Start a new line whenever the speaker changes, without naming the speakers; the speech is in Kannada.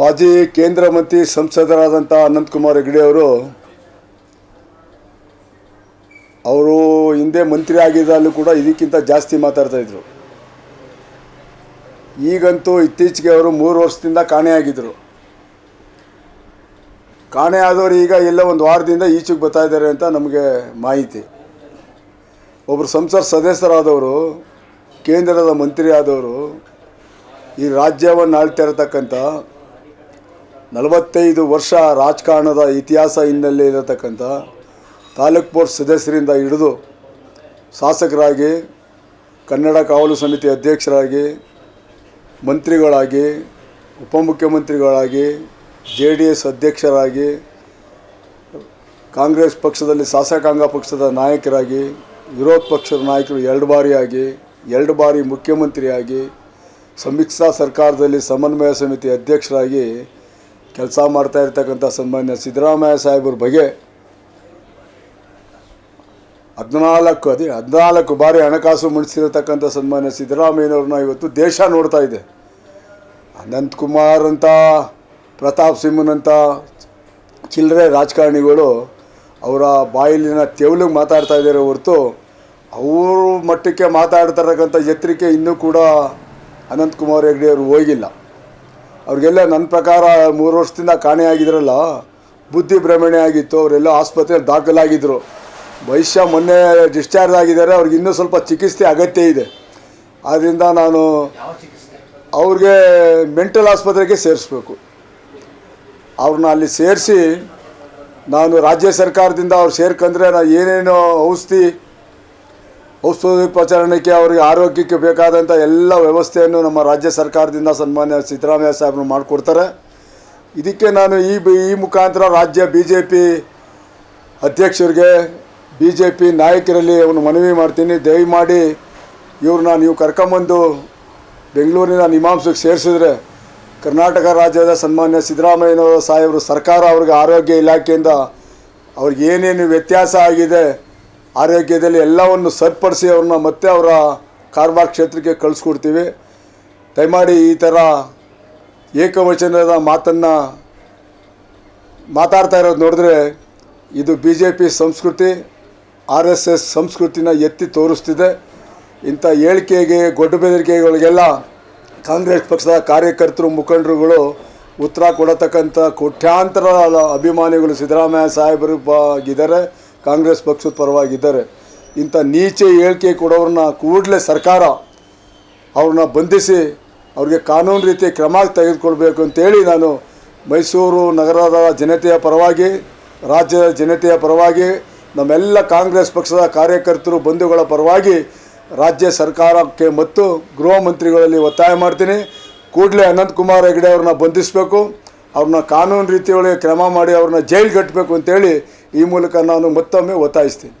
ಮಾಜಿ ಕೇಂದ್ರ ಮಂತ್ರಿ ಸಂಸದರಾದಂಥ ಅನಂತಕುಮಾರ್ ಹೆಗಡೆ ಅವರು ಅವರು ಹಿಂದೆ ಮಂತ್ರಿ ಆಗಿದ್ದಲ್ಲೂ ಕೂಡ ಇದಕ್ಕಿಂತ ಜಾಸ್ತಿ ಮಾತಾಡ್ತಾ ಇದ್ರು. ಈಗಂತೂ ಇತ್ತೀಚೆಗೆ ಅವರು ಮೂರು ವರ್ಷದಿಂದ ಕಾಣೆಯಾಗಿದ್ದರು ಕಾಣೆ ಆದವರು ಈಗ ಎಲ್ಲ ಒಂದು ವಾರದಿಂದ ಈಚೆಗೆ ಬರ್ತಾ ಇದ್ದಾರೆ ಅಂತ ನಮಗೆ ಮಾಹಿತಿ. ಒಬ್ಬರು ಸಂಸತ್ ಸದಸ್ಯರಾದವರು, ಕೇಂದ್ರದ ಮಂತ್ರಿ ಆದವರು, ಈ ರಾಜ್ಯವನ್ನು ಆಳ್ತಾ ಇರತಕ್ಕಂಥ ನಲವತ್ತೈದು ವರ್ಷ ರಾಜಕಾರಣದ ಇತಿಹಾಸ ಹಿನ್ನೆಲೆ ಇರತಕ್ಕಂಥ ತಾಲೂಕ್ ಬೋರ್ಡ್ ಸದಸ್ಯರಿಂದ ಹಿಡಿದು ಶಾಸಕರಾಗಿ, ಕನ್ನಡ ಕಾವಲು ಸಮಿತಿ ಅಧ್ಯಕ್ಷರಾಗಿ, ಮಂತ್ರಿಗಳಾಗಿ, ಉಪಮುಖ್ಯಮಂತ್ರಿಗಳಾಗಿ, ಜೆ ಡಿ ಎಸ್ ಅಧ್ಯಕ್ಷರಾಗಿ, ಕಾಂಗ್ರೆಸ್ ಪಕ್ಷದಲ್ಲಿ ಶಾಸಕಾಂಗ ಪಕ್ಷದ ನಾಯಕರಾಗಿ, ವಿರೋಧ ಪಕ್ಷದ ನಾಯಕರು ಎರಡು ಬಾರಿಯಾಗಿ, ಎರಡು ಬಾರಿ ಮುಖ್ಯಮಂತ್ರಿಯಾಗಿ ಸಮ್ಮಿಶ್ರ ಸರ್ಕಾರದಲ್ಲಿ ಸಮನ್ವಯ ಸಮಿತಿ ಅಧ್ಯಕ್ಷರಾಗಿ ಕೆಲಸ ಮಾಡ್ತಾ ಇರ್ತಕ್ಕಂಥ ಸನ್ಮಾನ್ಯ ಸಿದ್ದರಾಮಯ್ಯ ಸಾಹೇಬ್ರ ಬಗ್ಗೆ ಹದಿನಾಲ್ಕು ಅದೇ ಹದಿನಾಲ್ಕು ಬಾರಿ ಹಣಕಾಸು ಮುಣಿಸಿರತಕ್ಕಂಥ ಸನ್ಮಾನ್ಯ ಸಿದ್ದರಾಮಯ್ಯನವ್ರನ್ನ ಇವತ್ತು ದೇಶ ನೋಡ್ತಾ ಇದೆ. ಅನಂತಕುಮಾರ್ ಅಂತ, ಪ್ರತಾಪ್ ಸಿಂಹನಂಥ ಚಿಲ್ಲರೆ ರಾಜಕಾರಣಿಗಳು ಅವರ ಬಾಯಿಲಿನ ತೆವಲಿಗೆ ಮಾತಾಡ್ತಾ ಇದ್ದಾರೆ ಹೊರತು ಅವರು ಮಟ್ಟಕ್ಕೆ ಮಾತಾಡ್ತಾ ಇರತಕ್ಕಂಥ ಎತ್ತರಿಕೆ ಇನ್ನೂ ಕೂಡ ಅನಂತಕುಮಾರ್ ಹೆಗ್ಡೆಯವರು ಹೋಗಿಲ್ಲ. ಅವ್ರಿಗೆಲ್ಲ ನನ್ನ ಪ್ರಕಾರ ಮೂರು ವರ್ಷದಿಂದ ಕಾಣೆಯಾಗಿದ್ರಲ್ಲ ಬುದ್ಧಿ ಭ್ರಮಣೆ ಆಗಿತ್ತು, ಅವರೆಲ್ಲ ಆಸ್ಪತ್ರೆಯಲ್ಲಿ ದಾಖಲಾಗಿದ್ದರು ವೈಶ್ಯ ಮೊನ್ನೆ ಡಿಸ್ಚಾರ್ಜ್ ಆಗಿದ್ದಾರೆ, ಅವ್ರಿಗೆ ಇನ್ನೂ ಸ್ವಲ್ಪ ಚಿಕಿತ್ಸೆ ಅಗತ್ಯ ಇದೆ. ಆದ್ದರಿಂದ ನಾನು ಅವ್ರಿಗೆ ಮೆಂಟಲ್ ಆಸ್ಪತ್ರೆಗೆ ಸೇರಿಸ್ಬೇಕು. ಅವ್ರನ್ನ ಅಲ್ಲಿ ಸೇರಿಸಿ, ನಾನು ರಾಜ್ಯ ಸರ್ಕಾರದಿಂದ ಅವ್ರು ಸೇರ್ಕಂದ್ರೆ ನಾನು ಏನೇನು ಔಷಧಿ ಔಷಧೋಪಚಾರಣಕ್ಕೆ ಅವರಿಗೆ ಆರೋಗ್ಯಕ್ಕೆ ಬೇಕಾದಂಥ ಎಲ್ಲ ವ್ಯವಸ್ಥೆಯನ್ನು ನಮ್ಮ ರಾಜ್ಯ ಸರ್ಕಾರದಿಂದ ಸನ್ಮಾನ್ಯ ಸಿದ್ದರಾಮಯ್ಯ ಸಾಹೇಬರು ಮಾಡಿಕೊಡ್ತಾರೆ. ಇದಕ್ಕೆ ನಾನು ಈ ಈ ಮುಖಾಂತರ ರಾಜ್ಯ ಬಿ ಜೆ ಪಿ ಅಧ್ಯಕ್ಷರಿಗೆ ಬಿ ಜೆ ಪಿ ನಾಯಕರಲ್ಲಿ ಅವನು ಮನವಿ ಮಾಡ್ತೀನಿ. ದಯಮಾಡಿ ಇವ್ರನ್ನ ನೀವು ಕರ್ಕೊಂಬಂದು ಬೆಂಗಳೂರಿನ ನಿಮಾಂಸಕ್ಕೆ ಸೇರಿಸಿದ್ರೆ ಕರ್ನಾಟಕ ರಾಜ್ಯದ ಸನ್ಮಾನ್ಯ ಸಿದ್ದರಾಮಯ್ಯನವರ ಸಾಹೇಬರು ಸರ್ಕಾರ ಅವ್ರಿಗೆ ಆರೋಗ್ಯ ಇಲಾಖೆಯಿಂದ ಅವ್ರಿಗೆ ಏನೇನು ವ್ಯತ್ಯಾಸ ಆಗಿದೆ ಆರೋಗ್ಯದಲ್ಲಿ ಎಲ್ಲವನ್ನು ಸರಿಪಡಿಸಿ ಅವ್ರನ್ನ ಮತ್ತೆ ಅವರ ಕಾರವಾರ ಕ್ಷೇತ್ರಕ್ಕೆ ಕಳಿಸ್ಕೊಡ್ತೀವಿ. ದಯಮಾಡಿ ಈ ಥರ ಏಕವಚನದ ಮಾತನ್ನು ಮಾತಾಡ್ತಾ ಇರೋದು ನೋಡಿದ್ರೆ ಇದು ಬಿ ಜೆ ಪಿ ಸಂಸ್ಕೃತಿ, ಆರ್ ಎಸ್ ಎಸ್ ಸಂಸ್ಕೃತಿನ ಎತ್ತಿ ತೋರಿಸ್ತಿದೆ. ಇಂಥ ಹೇಳಿಕೆಗೆ ಗೊಡ್ಡು ಬೆದರಿಕೆಗಳಿಗೆಲ್ಲ ಕಾಂಗ್ರೆಸ್ ಪಕ್ಷದ ಕಾರ್ಯಕರ್ತರು, ಮುಖಂಡರುಗಳು ಉತ್ತರ ಕೊಡತಕ್ಕಂಥ ಕೋಟ್ಯಾಂತರ ಅಭಿಮಾನಿಗಳು ಸಿದ್ದರಾಮಯ್ಯ ಸಾಹೇಬರು ಆಗಿದ್ದಾರೆ ಕಾಂಗ್ರೆಸ್ ಪಕ್ಷದ ಪರವಾಗಿದ್ದಾರೆ ಇಂಥ ನೀಚೆ ಹೇಳಿಕೆ ಕೊಡೋರನ್ನ ಕೂಡಲೇ ಸರ್ಕಾರ ಅವ್ರನ್ನ ಬಂಧಿಸಿ ಅವ್ರಿಗೆ ಕಾನೂನು ರೀತಿ ಕ್ರಮ ತೆಗೆದುಕೊಳ್ಬೇಕು ಅಂತೇಳಿ ನಾನು ಮೈಸೂರು ನಗರದ ಜನತೆಯ ಪರವಾಗಿ, ರಾಜ್ಯದ ಜನತೆಯ ಪರವಾಗಿ, ನಮ್ಮೆಲ್ಲ ಕಾಂಗ್ರೆಸ್ ಪಕ್ಷದ ಕಾರ್ಯಕರ್ತರು, ಬಂಧುಗಳ ಪರವಾಗಿ ರಾಜ್ಯ ಸರ್ಕಾರಕ್ಕೆ ಮತ್ತು ಗೃಹ ಮಂತ್ರಿಗಳಲ್ಲಿ ಒತ್ತಾಯ ಮಾಡ್ತೀನಿ. ಕೂಡಲೇ ಅನಂತ್ ಕುಮಾರ್ ಹೆಗಡೆ ಅವ್ರನ್ನ ಬಂಧಿಸಬೇಕು. ಅವ್ರನ್ನ ಕಾನೂನು ರೀತಿಯೊಳಗೆ ಕ್ರಮ ಮಾಡಿ ಅವ್ರನ್ನ ಜೈಲ್ಗಟ್ಟಬೇಕು ಅಂತೇಳಿ ಈ ಮೂಲಕ ನಾನು ಮತ್ತೊಮ್ಮೆ ಒತ್ತಾಯಿಸ್ತೀನಿ.